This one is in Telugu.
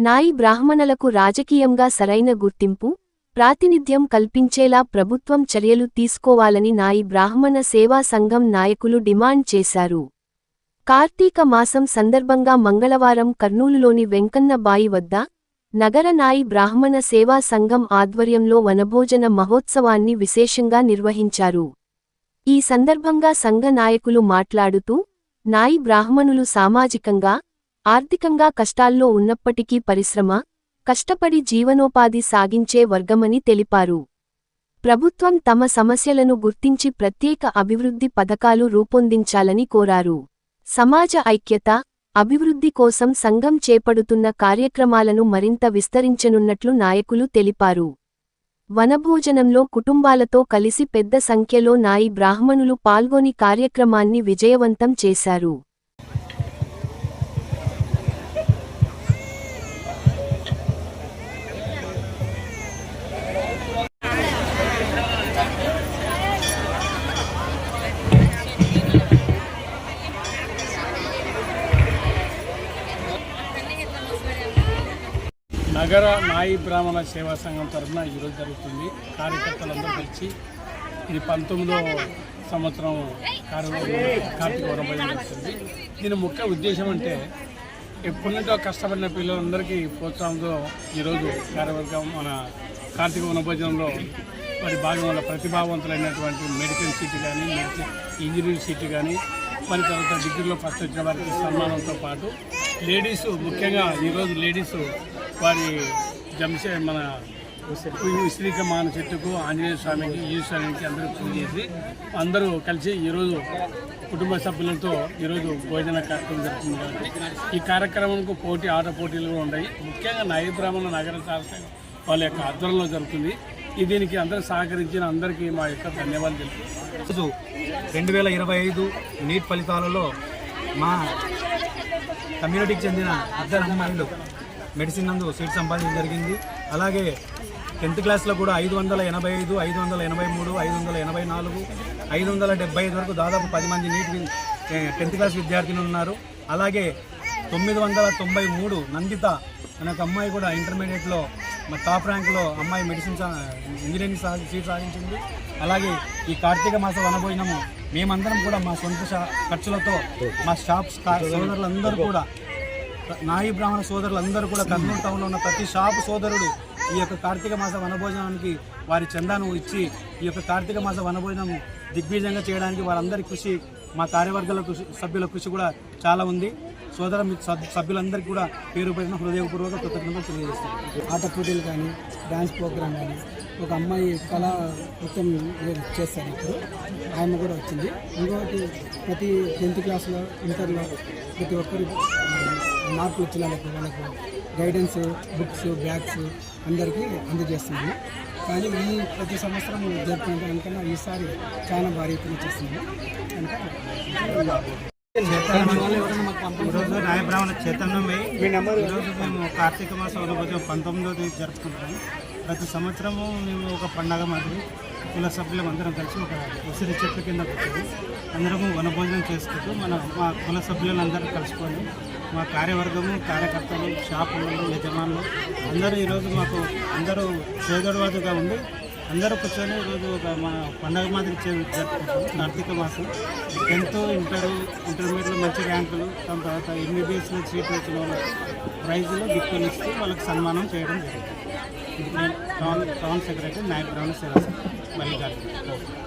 నాయి బ్రాహ్మణులకు రాజకీయంగా సరైన గుర్తింపు ప్రాతినిధ్యం కల్పించేలా ప్రభుత్వం చర్యలు తీసుకోవాలని నాయి బ్రాహ్మణ సేవా సంఘం నాయకులు డిమాండ్ చేశారు. కార్తీక మాసం సందర్భంగా మంగళవారం కర్నూలులోని వెంకన్న బాయి వద్ద నగర నాయి బ్రాహ్మణ సేవా సంఘం ఆధ్వర్యంలో వనభోజన మహోత్సవాన్ని విశేషంగా నిర్వహించారు. ఈ సందర్భంగా సంఘ నాయకులు మాట్లాడుతూ నాయి బ్రాహ్మణులు సామాజికంగా ఆర్థికంగా కష్టాల్లో ఉన్నప్పటికీ పరిశ్రమ కష్టపడి జీవనోపాధి సాగించే వర్గమని తెలిపారు. ప్రభుత్వం తమ సమస్యలను గుర్తించి ప్రత్యేక అభివృద్ధి పథకాలు రూపొందించాలని కోరారు. సమాజ ఐక్యత అభివృద్ధి కోసం సంఘం చేపడుతున్న కార్యక్రమాలను మరింత విస్తరించనున్నట్లు నాయకులు తెలిపారు. వనభోజనంలో కుటుంబాలతో కలిసి పెద్ద సంఖ్యలో నాయి బ్రాహ్మణులు పాల్గొని కార్యక్రమాన్ని విజయవంతం చేశారు. నగర నాయి బ్రాహ్మణ సేవా సంఘం తరఫున ఈరోజు జరుగుతుంది. కార్యకర్తలందరూ కలిసి ఇది పంతొమ్మిదో సంవత్సరం కార్తీక వరభజన జరుగుతుంది. దీని ముఖ్య ఉద్దేశం అంటే ఎప్పటి నుంచో కష్టపడిన పిల్లలందరికీ ప్రోత్సాహంతో ఈరోజు కార్యవర్గం మన కార్తీక వనభోజనంలో మరి భాగంలో ప్రతిభావంతులైనటువంటి మెడికల్ సీట్ కానీ మెడికల్ ఇంజనీరింగ్ సీట్ కానీ మరి తర్వాత డిగ్రీలో ఫస్ట్ వచ్చిన వారికి సన్మానంతో పాటు లేడీసు ముఖ్యంగా ఈరోజు లేడీస్ వారి జంసే మన విశ్రీక మాన చెట్టుకు ఆంజనేయ స్వామికి ఈశ్వరునికి అందరూ పూజ చేసి అందరూ కలిసి ఈరోజు కుటుంబ సభ్యులతో ఈరోజు భోజన కార్యక్రమం జరుగుతుంది కాబట్టి ఈ కార్యక్రమంకు పోటీ ఆట పోటీలు కూడా ఉన్నాయి. ముఖ్యంగా నాయ బ్రాహ్మణ నగర శాస్త్ర వాళ్ళ యొక్క ఆధ్వర్యంలో జరుగుతుంది. ఈ దీనికి అందరూ సహకరించిన అందరికీ మా యొక్క ధన్యవాదాలు తెలుపు రెండు వేల ఇరవై ఐదు నీట్ ఫలితాలలో మా కమ్యూనిటీకి చెందిన అద్దరు అమ్మాయిలు మెడిసిన్ నందు సీట్ సంపాదించడం జరిగింది. అలాగే టెన్త్ క్లాస్లో కూడా ఐదు వందల ఎనభై ఐదు ఐదు వందల ఎనభై మూడు ఐదు వందల ఎనభై నాలుగు ఐదు వందల డెబ్బై ఐదు వరకు దాదాపు పది మంది నీట్ టెన్త్ క్లాస్ విద్యార్థినులు ఉన్నారు. అలాగే తొమ్మిది వందల తొంభై మూడు నందిత అనే ఒక అమ్మాయి కూడా ఇంటర్మీడియట్లో మా టాప్ ర్యాంక్లో అమ్మాయి మెడిసిన్ సా- ఇంజనీరింగ్ సా సీట్ సాధించింది. అలాగే ఈ కార్తీక మాస వనభోజనము మేమందరం కూడా మా సొంత షా ఖర్చులతో మా షాప్ సోదరులందరూ కూడా నాయి బ్రాహ్మణ సోదరులందరూ కూడా కర్నూలు టౌన్లో ఉన్న ప్రతి షాపు సోదరుడు ఈ యొక్క కార్తీక మాస వనభోజనానికి వారి చందాను ఇచ్చి ఈ యొక్క కార్తీక మాస వనభోజనం దిగ్విజయంగా చేయడానికి వారందరి కృషి మా కార్యవర్గాల కృషి సభ్యుల కృషి కూడా చాలా ఉంది. సోదర సభ్యులందరికీ కూడా పేరు పెట్టిన హృదయపూర్వక కృతజ్ఞతలు తెలియజేస్తాను ఆట పోటీలు కానీ డ్యాన్స్ ప్రోగ్రామ్ కానీ ఒక అమ్మాయి కళా నృత్యం నేర్- చేస్తారు ఇప్పుడు. ఆమె కూడా వచ్చింది. ఇంకొకటి ప్రతి టెన్త్ క్లాస్లో ఇంటర్లో ప్రతి ఒక్కరు మార్కులు వచ్చిన వాళ్ళకు వాళ్ళకు గైడెన్స్ బుక్స్ బ్యాగ్స్ అందరికీ అందజేస్తున్నాము. కానీ ఈ ప్రతి సంవత్సరం జరుపుకునే దానికన్నా ఈసారి చాలా భారీ ఎత్తున చేస్తున్నాము కనుక ఈరోజు నాయ బ్రాహ్మణ చైతన్యమై ఈరోజు మేము కార్తీక మాసం వనభోజనం పంతొమ్మిదో తేదీ జరుపుకుంటాము ప్రతి సంవత్సరము మేము ఒక పండగ మాదిరి కుల సభ్యులం అందరం కలిసి ఒక ఉసిరి చెట్ల కింద కూర్చొని అందరము వనభోజనం చేసుకుంటూ మన మా కుల సభ్యులందరూ కలుసుకొని మా కార్యవర్గము కార్యకర్తలు షాపులు యజమానులు అందరూ ఈరోజు మాకు అందరూ చేదోడవాదుగా ఉండి అందరూ కూర్చొని ఈరోజు ఒక మా పండగ మాదిరి జరుపుకుంటాం కార్తీక మాసం. టెన్త్ ఇంటర్ ఇంటర్మీడియట్లో మంచి ర్యాంకులు దాని తర్వాత ఎంబీబీఎస్లో సీట్లు వచ్చిన ప్రైజులు గిఫ్ట్లు ఇస్తూ వాళ్ళకి సన్మానం చేయడం జరిగింది. టౌన్ టౌన్ సెక్రటరీ నాయక్ బ్రహ్మ సేవ మల్లికార్జున